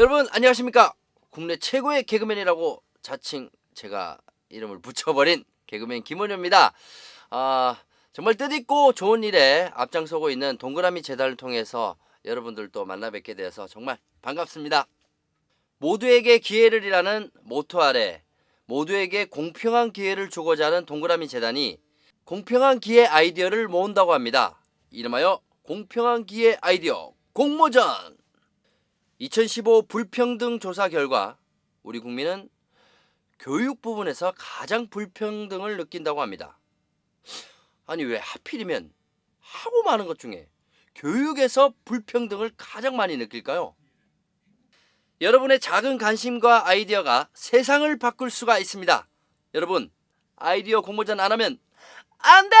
여러분 안녕하십니까? 국내 최고의 개그맨이라고 자칭 제가 이름을 붙여버린 개그맨 김원효입니다. 아 정말 뜻있고 좋은 일에 앞장서고 있는 동그라미 재단을 통해서 여러분들 또 만나 뵙게 되어서 정말 반갑습니다. 모두에게 기회를 이라는 모토 아래 모두에게 공평한 기회를 주고자 하는 동그라미 재단이 공평한 기회 아이디어를 모은다고 합니다. 이름하여 공평한 기회 아이디어 공모전 2015 불평등 조사 결과 우리 국민은 교육 부분에서 가장 불평등을 느낀다고 합니다. 아니 왜 하필이면 하고 많은 것 중에 교육에서 불평등을 가장 많이 느낄까요? 여러분의 작은 관심과 아이디어가 세상을 바꿀 수가 있습니다. 여러분 아이디어 공모전 안 하면 안 돼!